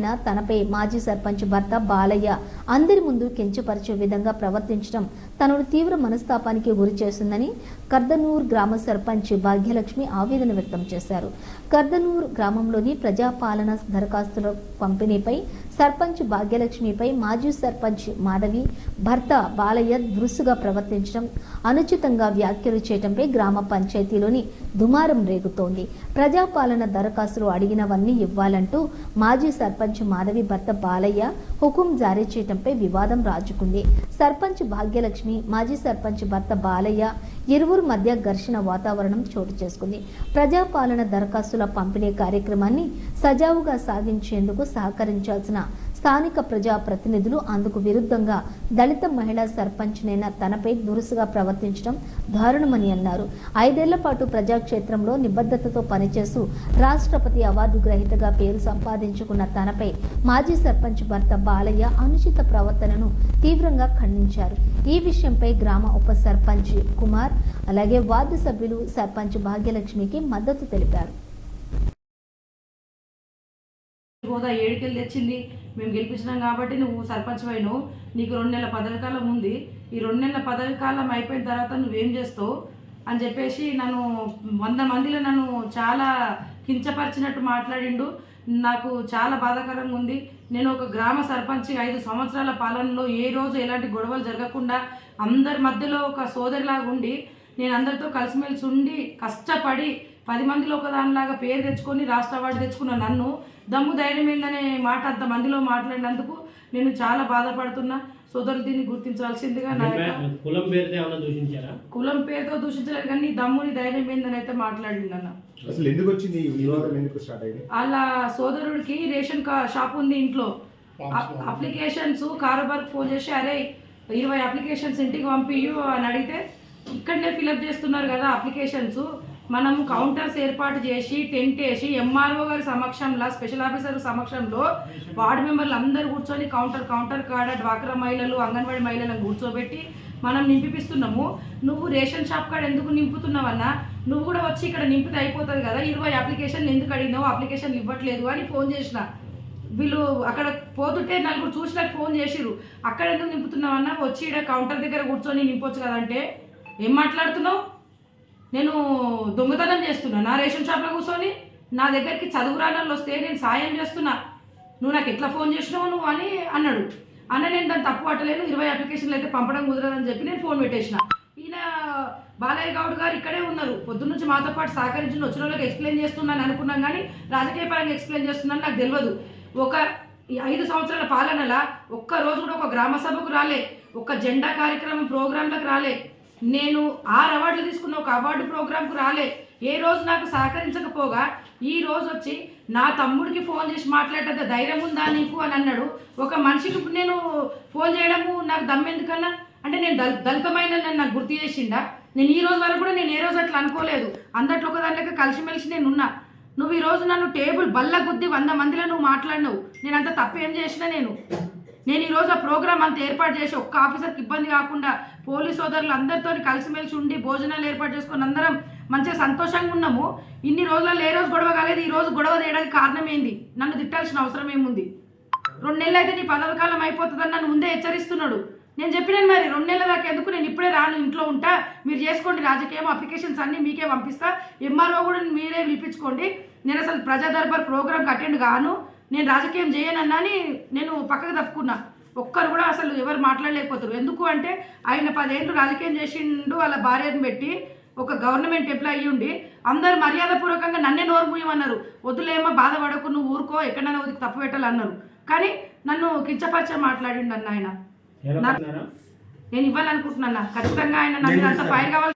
తనపై మాజీ సర్పంచ్ భర్త బాలయ్య అందరి ముందు కించపరిచే విధంగా ప్రవర్తించడం తనను తీవ్ర మనస్తాపానికి గురి చేస్తుందని కర్దనూర్ గ్రామ సర్పంచ్ భాగ్యలక్ష్మి ఆవేదన వ్యక్తం చేశారు. కర్దనూర్ గ్రామంలోని ప్రజాపాలన దరఖాస్తుల పంపిణీపై సర్పంచ్ భాగ్యలక్ష్మిపై మాజీ సర్పంచ్ మాధవి భర్త బాలయ్య దురుసుగా ప్రవర్తించడం అనుచితంగా వ్యాఖ్యలు చేయడంపై గ్రామ పంచాయతీలోని దుమారం రేగుతోంది. ప్రజాపాలన దరఖాస్తులు అడిగినవన్నీ ఇవ్వాలంటూ మాజీ సర్పంచ్ మాధవి భర్త బాలయ్య హుకుం జారీ చేయడంపై వివాదం రాజుకుంది. సర్పంచ్ భాగ్యలక్ష్మి మాజీ సర్పంచ్ భర్త బాలయ్య ఇరువురు మధ్య ఘర్షణ వాతావరణం చోటు చేసుకుంది. ప్రజాపాలన దరఖాస్తుల పంపిణీ కార్యక్రమాన్ని సజావుగా సాగించేందుకు సహకరించాల్సిన స్థానిక ప్రజా ప్రతినిధులు అందుకు విరుద్ధంగా దళిత మహిళా సర్పంచ్నైన తనపై దురుసుగా ప్రవర్తించడం దారుణమని అన్నారు. ఐదేళ్ళ పాటు ప్రజాక్షేత్రంలో నిబద్ధతతో పనిచేస్తూ రాష్ట్రపతి అవార్డు గ్రహీతగా పేరు సంపాదించుకున్న తనపై మాజీ సర్పంచ్ భర్త బాలయ్య అనుచిత ప్రవర్తనను తీవ్రంగా ఖండించారు. ఈ విషయంపై గ్రామ ఉప సర్పంచ్ కుమార్ అలాగే వార్డు సభ్యులు సర్పంచ్ భాగ్యలక్ష్మికి మద్దతు తెలిపారు. హోదా ఏడుకెళ్ళి తెచ్చింది. మేము గెలిపించినాం కాబట్టి నువ్వు సర్పంచ్ అయినావు నీకు రెండు నెలల పదవి కాలం ఉంది. ఈ రెండు నెలల పదవి కాలం అయిపోయిన తర్వాత నువ్వేం చేస్తావు? అని చెప్పేసి నన్ను వంద మందిలో నన్ను చాలా కించపరిచినట్టు మాట్లాడిండు. నాకు చాలా బాధాకరంగా ఉంది. నేను ఒక గ్రామ సర్పంచ్ ఐదు సంవత్సరాల పాలనలో ఏ రోజు ఎలాంటి గొడవలు జరగకుండా అందరి మధ్యలో ఒక సోదరిలాగా ఉండి నేను అందరితో కలిసిమెలిసి ఉండి కష్టపడి పది మందిలో ఒక దానిలాగా పేరు తెచ్చుకొని రాష్ట్ర అవార్డు తెచ్చుకున్న నన్ను దమ్ము ధైర్యం ఏందనే మాట అంత మందిలో మాట్లాడినందుకు నేను చాలా బాధపడుతున్నా. సోదరులు దీన్ని గుర్తించాల్సిందిగా కులం పేరుతో దూషించారా? కులం పేరుతో దూషించలేదు కానీ దమ్ముని ధైర్యం ఏందని అయితే మాట్లాడింది అన్న అసలు ఎందుకు వచ్చింది ఈ వివాదం? ఎందుకు స్టార్ట్ అయింది? వాళ్ళ సోదరుడికి రేషన్ కా షాప్ ఉంది ఇంట్లో. అప్లికేషన్స్ కారోబార్కి ఫోన్ చేసి అరే ఇరవై అప్లికేషన్స్ ఇంటికి పంపియు అని అడిగితే ఇక్కడనే ఫిలప్ చేస్తున్నారు కదా అప్లికేషన్స్. మనం కౌంటర్స్ ఏర్పాటు చేసి టెంట్ వేసి ఎంఆర్ఓ గారి సమక్షంలో స్పెషల్ ఆఫీసర్ సమక్షంలో వార్డు మెంబర్లు అందరు కూర్చొని కౌంటర్ కౌంటర్ కాడ డ్వాక్రా మహిళలు అంగన్వాడీ మహిళలను కూర్చోబెట్టి మనం నింపిపిస్తున్నాము. నువ్వు రేషన్ షాప్ కాడ ఎందుకు నింపుతున్నావన్నా? నువ్వు కూడా వచ్చి ఇక్కడ నింపితే అయిపోతుంది కదా. ఇరవై అప్లికేషన్లు ఎందుకు అడిగినావు? అప్లికేషన్లు ఇవ్వట్లేదు అని ఫోన్ చేసిన. వీళ్ళు అక్కడ పోతుంటే నలుగురు చూసి ఫోన్ చేసిరు అక్కడ ఎందుకు నింపుతున్నావన్నా? వచ్చి ఇక్కడ కౌంటర్ దగ్గర కూర్చొని నింపొచ్చు కదంటే. ఏం మాట్లాడుతున్నావు? నేను దొంగతనం చేస్తున్నా. నా రేషన్ షాప్లో కూర్చొని నా దగ్గరికి చదువు రానోళ్ళు వస్తే నేను సాయం చేస్తున్నా. నువ్వు నాకు ఎట్లా ఫోన్ చేసినావు నువ్వు అని అన్నాడు. అన్న నేను దాన్ని తప్పు పట్టలేను. ఇరవై అప్లికేషన్లు అయితే పంపడం కుదరదని చెప్పి నేను ఫోన్ పెట్టేసిన. ఈయన బాలయ్య గౌడ్ గారు ఇక్కడే ఉన్నారు. పొద్దున్న నుంచి మాతో పాటు సహకరించి వచ్చిన వాళ్ళకి ఎక్స్ప్లెయిన్ చేస్తున్నాను అనుకున్నాం కానీ రాజకీయ పరంగా ఎక్స్ప్లెయిన్ చేస్తున్నాను నాకు తెలియదు. ఒక ఈ ఐదు సంవత్సరాల పాలనలా ఒక్క రోజు కూడా ఒక గ్రామ సభకు రాలే. ఒక జెండా కార్యక్రమం ప్రోగ్రాంలకు రాలే. నేను ఆరు అవార్డులు తీసుకున్న ఒక అవార్డు ప్రోగ్రాంకు రాలే. ఏ రోజు నాకు సహకరించకపోగా ఈ రోజు వచ్చి నా తమ్ముడికి ఫోన్ చేసి మాట్లాడేంత ధైర్యం ఉందా నీకు అని అన్నాడు. ఒక మనిషికి ఇప్పుడు నేను ఫోన్ చేయడము నాకు దమ్మెందుకన్నా? అంటే నేను దళ దళితమైన నన్ను నాకు గుర్తు చేసిండా? నేను ఈ రోజు వరకు కూడా నేను ఏ రోజు అట్లా అనుకోలేదు. అందట్లో ఒక దాంట్లో కలిసిమెలిసి నేను ఉన్నా నువ్వు ఈ రోజు నన్ను టేబుల్ బల్ల గుద్ది వంద మందిలో నువ్వు మాట్లాడినావు. నేను అంత తప్పేం చేసినా నేను. నేను ఈరోజు ఆ ప్రోగ్రామ్ అంత ఏర్పాటు చేసి ఒక్క ఆఫీసర్కి ఇబ్బంది కాకుండా పోలీస్ సోదరులు అందరితో కలిసిమెలిసి ఉండి భోజనాలు ఏర్పాటు చేసుకొని అందరం మంచిగా సంతోషంగా ఉన్నాము. ఇన్ని రోజులలో ఏ రోజు గొడవ కాలేదు ఈ రోజు గొడవ తీయడానికి కారణం ఏంది? నన్ను తిట్టాల్సిన అవసరం ఏముంది? రెండు నెలలు అయితే నీ పదవి కాలం అయిపోతుందని నన్ను ముందే హెచ్చరిస్తున్నాడు. నేను చెప్పినాను మరి రెండు నెలల దాకా ఎందుకు? నేను ఇప్పుడే రాను ఇంట్లో ఉంటా. మీరు చేసుకోండి రాజకీయం అప్లికేషన్స్ అన్నీ మీకే పంపిస్తా. ఎంఆర్ఓ కూడా మీరే పిలిపించుకోండి. నేను అసలు ప్రజా దర్బార్ ప్రోగ్రామ్కి అటెండ్ కాను. నేను రాజకీయం చేయనన్నా అని నేను పక్కకు తప్పుకున్నా. ఒక్కరు కూడా అసలు ఎవరు మాట్లాడలేకపోతారు. ఎందుకు అంటే ఆయన పదేళ్ళు రాజకీయం చేసిండు వాళ్ళ భార్యను పెట్టి ఒక గవర్నమెంట్ ఎంప్లాయీ అయ్యి ఉండి అందరు మర్యాదపూర్వకంగా నన్నే నోరు మూయమన్నారు. వద్దులేమో బాధపడకు నువ్వు ఊరుకో ఎక్కడైనా వదిలి తప్పు పెట్టాలన్నారు. కానీ నన్ను కించపరిచే మాట్లాడిండు అన్న ఆయన. నేను ఇవ్వాలనుకుంటున్నా ఖచ్చితంగా ఆయన నా మీద అంత ఫైర్ కావాలి